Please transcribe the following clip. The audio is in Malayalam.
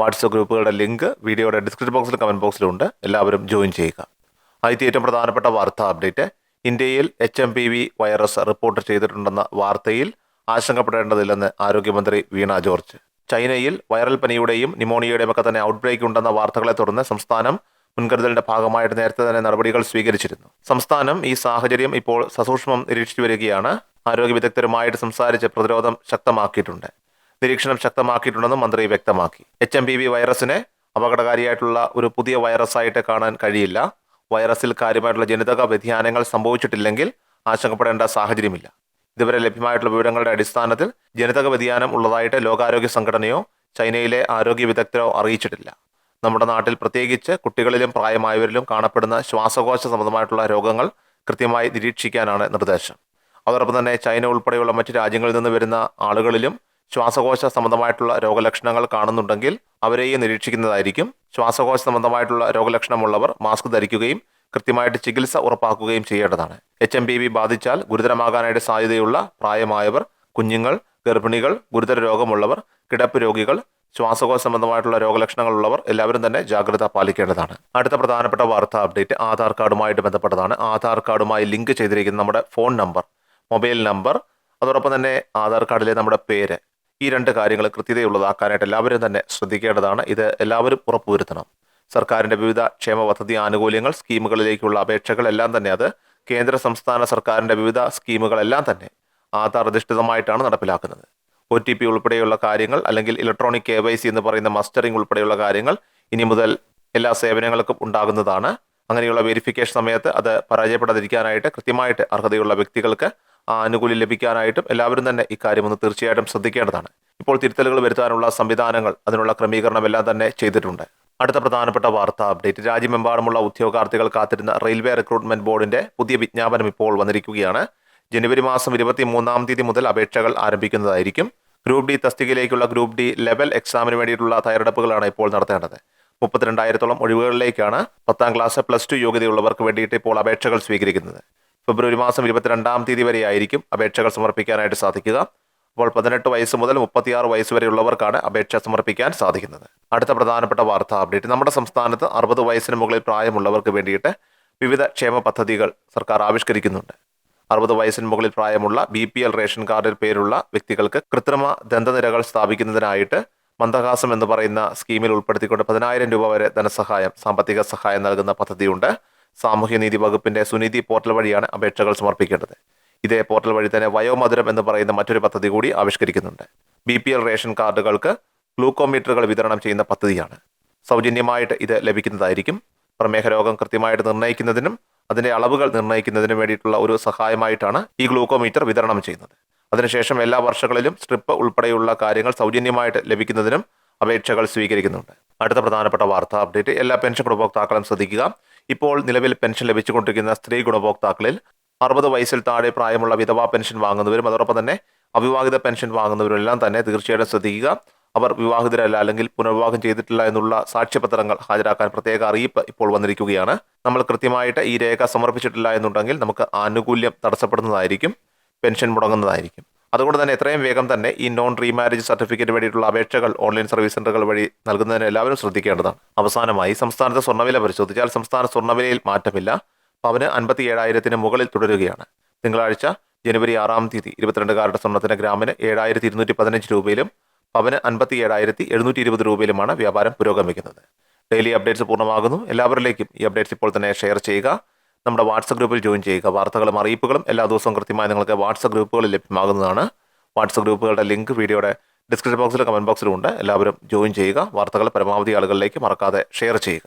വാട്സപ്പ് ഗ്രൂപ്പുകളുടെ ലിങ്ക് വീഡിയോയുടെ ഡിസ്ക്രിപ്ഷൻ ബോക്സിലും കമന്റ് ബോക്സിലുണ്ട് എല്ലാവരും ജോയിൻ ചെയ്യുക. ആദ്യത്തെ ഏറ്റവും പ്രധാനപ്പെട്ട വാർത്താ അപ്ഡേറ്റ് ഇന്ത്യയിൽ H M P V virus report ചെയ്തിട്ടുണ്ടെന്ന വാർത്തയിൽ ആശങ്കപ്പെടേണ്ടതില്ലെന്ന് ആരോഗ്യമന്ത്രി വീണ ജോർജ്. ചൈനയിൽ വൈറൽ പനിയുടെയും ന്യൂമോണിയയുടെയും ഒക്കെ തന്നെ ഔട്ട്ബ്രേക്ക് ഉണ്ടെന്ന വാർത്തകളെ തുടർന്ന് സംസ്ഥാനം മുൻകരുതലിന്റെ ഭാഗമായിട്ട് നേരത്തെ തന്നെ നടപടികൾ സ്വീകരിച്ചിരുന്നു. സംസ്ഥാനം ഈ സാഹചര്യം ഇപ്പോൾ സസൂക്ഷ്മം നിരീക്ഷിച്ചു വരികയാണ്. ആരോഗ്യ വിദഗ്ധരുമായിട്ട് സംസാരിച്ച് പ്രതിരോധം ശക്തമാക്കിയിട്ടുണ്ട്. നിരീക്ഷണം ശക്തമാക്കിയിട്ടുണ്ടെന്നും മന്ത്രി വ്യക്തമാക്കി. എച്ച് എം പി വി വൈറസിനെ അപകടകാരിയായിട്ടുള്ള ഒരു പുതിയ വൈറസായിട്ട് കാണാൻ കഴിയില്ല. വൈറസിൽ കാര്യമായിട്ടുള്ള ജനിതക വ്യതിയാനങ്ങൾ സംഭവിച്ചിട്ടില്ലെങ്കിൽ ആശങ്കപ്പെടേണ്ട സാഹചര്യമില്ല. ഇതുവരെ ലഭ്യമായിട്ടുള്ള വിവരങ്ങളുടെ അടിസ്ഥാനത്തിൽ ജനിതക വ്യതിയാനം ഉള്ളതായിട്ട് ലോകാരോഗ്യ സംഘടനയോ ചൈനയിലെ ആരോഗ്യ വിദഗ്ധരോ അറിയിച്ചിട്ടില്ല. നമ്മുടെ നാട്ടിൽ പ്രത്യേകിച്ച് കുട്ടികളിലും പ്രായമായവരിലും കാണപ്പെടുന്ന ശ്വാസകോശ സംബന്ധമായിട്ടുള്ള രോഗങ്ങൾ കൃത്യമായി നിരീക്ഷിക്കാനാണ് നിർദ്ദേശം. അതോടൊപ്പം തന്നെ ചൈന ഉൾപ്പെടെയുള്ള മറ്റ് രാജ്യങ്ങളിൽ നിന്ന് വരുന്ന ആളുകളിലും ശ്വാസകോശ സംബന്ധമായിട്ടുള്ള രോഗലക്ഷണങ്ങൾ കാണുന്നുണ്ടെങ്കിൽ അവരെയും നിരീക്ഷിക്കുന്നതായിരിക്കും. ശ്വാസകോശ സംബന്ധമായിട്ടുള്ള രോഗലക്ഷണമുള്ളവർ മാസ്ക് ധരിക്കുകയും കൃത്യമായിട്ട് ചികിത്സ ഉറപ്പാക്കുകയും ചെയ്യേണ്ടതാണ്. എച്ച് എം പി വി ബാധിച്ചാൽ ഗുരുതരമാകാനായിട്ട് സാധ്യതയുള്ള പ്രായമായവർ കുഞ്ഞുങ്ങൾ ഗർഭിണികൾ ഗുരുതര രോഗമുള്ളവർ കിടപ്പ് രോഗികൾ ശ്വാസകോശ സംബന്ധമായിട്ടുള്ള രോഗലക്ഷണങ്ങളുള്ളവർ എല്ലാവരും തന്നെ ജാഗ്രത പാലിക്കേണ്ടതാണ്. അടുത്ത പ്രധാനപ്പെട്ട വാർത്താ അപ്ഡേറ്റ് ആധാർ കാർഡുമായിട്ട് ബന്ധപ്പെട്ടതാണ്. ആധാർ കാർഡുമായി ലിങ്ക് ചെയ്തിരിക്കുന്ന നമ്മുടെ ഫോൺ നമ്പർ മൊബൈൽ നമ്പർ അതോടൊപ്പം തന്നെ ആധാർ കാർഡിലെ നമ്മുടെ പേര് ഈ രണ്ട് കാര്യങ്ങൾ കൃത്യതയുള്ളതാക്കാനായിട്ട് എല്ലാവരും തന്നെ ശ്രദ്ധിക്കേണ്ടതാണ്. ഇത് എല്ലാവരും ഉറപ്പുവരുത്തണം. സർക്കാരിന്റെ വിവിധ ക്ഷേമ പദ്ധതി ആനുകൂല്യങ്ങൾ സ്കീമുകളിലേക്കുള്ള അപേക്ഷകൾ എല്ലാം തന്നെ അത് കേന്ദ്ര സംസ്ഥാന സർക്കാരിന്റെ വിവിധ സ്കീമുകളെല്ലാം തന്നെ ആധാർ അധിഷ്ഠിതമായിട്ടാണ് നടപ്പിലാക്കുന്നത്. ഒ ടി പി ഉൾപ്പെടെയുള്ള കാര്യങ്ങൾ അല്ലെങ്കിൽ ഇലക്ട്രോണിക് കെ വൈ സി എന്ന് പറയുന്ന മസ്റ്ററിംഗ് ഉൾപ്പെടെയുള്ള കാര്യങ്ങൾ ഇനി മുതൽ എല്ലാ സേവനങ്ങൾക്കും ഉണ്ടാകുന്നതാണ്. അങ്ങനെയുള്ള വെരിഫിക്കേഷൻ സമയത്ത് അത് പരാജയപ്പെടാതിരിക്കാനായിട്ട് കൃത്യമായിട്ട് അർഹതയുള്ള വ്യക്തികൾക്ക് ആനുകൂല്യം ലഭിക്കാനായിട്ടും എല്ലാവരും തന്നെ ഇക്കാര്യം ഒന്ന് തീർച്ചയായിട്ടും ശ്രദ്ധിക്കേണ്ടതാണ്. ഇപ്പോൾ തിരുത്തലുകൾ വരുത്താനുള്ള സംവിധാനങ്ങൾ അതിനുള്ള ക്രമീകരണം എല്ലാം തന്നെ ചെയ്തിട്ടുണ്ട്. അടുത്ത പ്രധാനപ്പെട്ട വാർത്താ അപ്ഡേറ്റ്. രാജ്യമെമ്പാടുമുള്ള ഉദ്യോഗാർത്ഥികൾ കാത്തിരുന്ന റെയിൽവേ റിക്രൂട്ട്മെന്റ് ബോർഡിന്റെ പുതിയ വിജ്ഞാപനം ഇപ്പോൾ വന്നിരിക്കുകയാണ്. ജനുവരി മാസം ഇരുപത്തി മൂന്നാം തീയതി മുതൽ അപേക്ഷകൾ ആരംഭിക്കുന്നതായിരിക്കും. ഗ്രൂപ്പ് ഡി തസ്തികയിലേക്കുള്ള ഗ്രൂപ്പ് ഡി ലെവൽ എക്സാമിന് വേണ്ടിയിട്ടുള്ള തയ്യാറെടുപ്പുകളാണ് ഇപ്പോൾ നടത്തേണ്ടത്. മുപ്പത്തിരണ്ടായിരത്തോളം ഒഴിവുകളിലേക്കാണ് പത്താം ക്ലാസ് പ്ലസ് ടു യോഗ്യതയുള്ളവർക്ക് വേണ്ടിയിട്ട് ഇപ്പോൾ അപേക്ഷകൾ സ്വീകരിക്കുന്നത്. ഫെബ്രുവരി മാസം ഇരുപത്തിരണ്ടാം തീയതി വരെ ആയിരിക്കും അപേക്ഷകൾ സമർപ്പിക്കാനായിട്ട് സാധിക്കുക. അപ്പോൾ പതിനെട്ട് വയസ്സ് മുതൽ മുപ്പത്തിയാറ് വയസ്സ് വരെയുള്ളവർക്കാണ് അപേക്ഷ സമർപ്പിക്കാൻ സാധിക്കുന്നത്. അടുത്ത പ്രധാനപ്പെട്ട വാർത്താ അപ്ഡേറ്റ്. നമ്മുടെ സംസ്ഥാനത്ത് അറുപത് വയസ്സിന് മുകളിൽ പ്രായമുള്ളവർക്ക് വേണ്ടിയിട്ട് വിവിധ ക്ഷേമ പദ്ധതികൾ സർക്കാർ ആവിഷ്കരിക്കുന്നുണ്ട്. അറുപത് വയസ്സിന് മുകളിൽ പ്രായമുള്ള ബി പി എൽ റേഷൻ കാർഡിൽ പേരുള്ള വ്യക്തികൾക്ക് കൃത്രിമ ദന്തനിരകൾ സ്ഥാപിക്കുന്നതിനായിട്ട് മന്ദഹാസം എന്ന് പറയുന്ന സ്കീമിൽ ഉൾപ്പെടുത്തിക്കൊണ്ട് പതിനായിരം രൂപ വരെ ധനസഹായം സാമ്പത്തിക സഹായം നൽകുന്ന പദ്ധതിയുണ്ട്. സാമൂഹ്യനീതി വകുപ്പിന്റെ സുനിധി പോർട്ടൽ വഴിയാണ് അപേക്ഷകൾ സമർപ്പിക്കേണ്ടത്. ഇതേ പോർട്ടൽ വഴി തന്നെ വയോമധുരം എന്ന് പറയുന്ന മറ്റൊരു പദ്ധതി കൂടി ആവിഷ്കരിക്കുന്നുണ്ട്. ബി പി എൽ റേഷൻ കാർഡുകൾക്ക് ഗ്ലൂക്കോമീറ്ററുകൾ വിതരണം ചെയ്യുന്ന പദ്ധതിയാണ്. സൗജന്യമായിട്ട് ഇത് ലഭിക്കുന്നതായിരിക്കും. പ്രമേഹ രോഗം കൃത്യമായിട്ട് നിർണയിക്കുന്നതിനും അതിന്റെ അളവുകൾ നിർണയിക്കുന്നതിനും വേണ്ടിയിട്ടുള്ള ഒരു സഹായമായിട്ടാണ് ഈ ഗ്ലൂക്കോമീറ്റർ വിതരണം ചെയ്യുന്നത്. അതിനുശേഷം എല്ലാ വർഷങ്ങളിലും സ്ട്രിപ്പ് ഉൾപ്പെടെയുള്ള കാര്യങ്ങൾ സൗജന്യമായിട്ട് ലഭിക്കുന്നതിനും അപേക്ഷകൾ സ്വീകരിക്കുന്നുണ്ട്. അടുത്ത പ്രധാനപ്പെട്ട വാർത്താ അപ്ഡേറ്റ്. എല്ലാ പെൻഷൻ ഗുണഭോക്താക്കളും ശ്രദ്ധിക്കുക. ഇപ്പോൾ നിലവിൽ പെൻഷൻ ലഭിച്ചുകൊണ്ടിരിക്കുന്ന സ്ത്രീ ഗുണഭോക്താക്കളിൽ അറുപത് വയസ്സിൽ താഴെ പ്രായമുള്ള വിധവാ പെൻഷൻ വാങ്ങുന്നവരും അതോടൊപ്പം തന്നെ അവിവാഹിത പെൻഷൻ വാങ്ങുന്നവരും എല്ലാം തന്നെ തീർച്ചയായിട്ടും ശ്രദ്ധിക്കുക. അവർ വിവാഹിതരല്ല അല്ലെങ്കിൽ പുനർവിവാഹം ചെയ്തിട്ടില്ല എന്നുള്ള സാക്ഷ്യപത്രങ്ങൾ ഹാജരാക്കാൻ പ്രത്യേക അറിയിപ്പ് ഇപ്പോൾ വന്നിരിക്കുകയാണ്. നമ്മൾ കൃത്യമായിട്ട് ഈ രേഖ സമർപ്പിച്ചിട്ടില്ല എന്നുണ്ടെങ്കിൽ നമുക്ക് ആനുകൂല്യം തടസ്സപ്പെടുന്നതായിരിക്കും പെൻഷൻ മുടങ്ങുന്നതായിരിക്കും. അതുകൊണ്ട് തന്നെ എത്രയും വേഗം തന്നെ ഈ നോൺ റീമാരേജ് സർട്ടിഫിക്കറ്റ് വേണ്ടിയിട്ടുള്ള അപേക്ഷകൾ ഓൺലൈൻ സർവീസ് സെന്ററുകൾ വഴി നൽകുന്നതിന് എല്ലാവരും ശ്രദ്ധിക്കേണ്ടതാണ്. അവസാനമായി സംസ്ഥാനത്തെ സ്വർണവില പരിശോധിച്ചാൽ സംസ്ഥാന സ്വർണവിലയിൽ മാറ്റമില്ല. പവന് അൻപത്തി ഏഴായിരത്തിന് മുകളിൽ തുടരുകയാണ്. തിങ്കളാഴ്ച ജനുവരി ആറാം തീയതി ഇരുപത്തിരണ്ടുകാരുടെ സ്വർണത്തിന് ഗ്രാമിന് ഏഴായിരത്തി ഇരുന്നൂറ്റി പതിനഞ്ച് രൂപയിലും പവന് അൻപത്തി ഏഴായിരത്തി എഴുന്നൂറ്റി ഇരുപത് രൂപയിലുമാണ് വ്യാപാരം പുരോഗമിക്കുന്നത്. ഡെയിലി അപ്ഡേറ്റ്സ് പൂർണമാകുന്നു. എല്ലാവരിലേക്കും ഈ അപ്ഡേറ്റ്സ് ഇപ്പോൾ തന്നെ ഷെയർ ചെയ്യുക. നമ്മുടെ വാട്സപ്പ് ഗ്രൂപ്പിൽ ജോയിൻ ചെയ്യുക. വാർത്തകളും അറിയിപ്പുകളും എല്ലാ ദിവസവും കൃത്യമായി നിങ്ങൾക്ക് വാട്സപ്പ് ഗ്രൂപ്പുകളിൽ ലഭ്യമാകുന്നതാണ്. വാട്സപ്പ് ഗ്രൂപ്പുകളുടെ ലിങ്ക് വീഡിയോയുടെ ഡിസ്ക്രിപ്ഷൻ ബോക്സിലും കമന്റ് ബോക്സിലും ഉണ്ട്. എല്ലാവരും ജോയിൻ ചെയ്യുക. വാർത്തകൾ പരമാവധി ആളുകളിലേക്ക് മറക്കാതെ ഷെയർ ചെയ്യുക.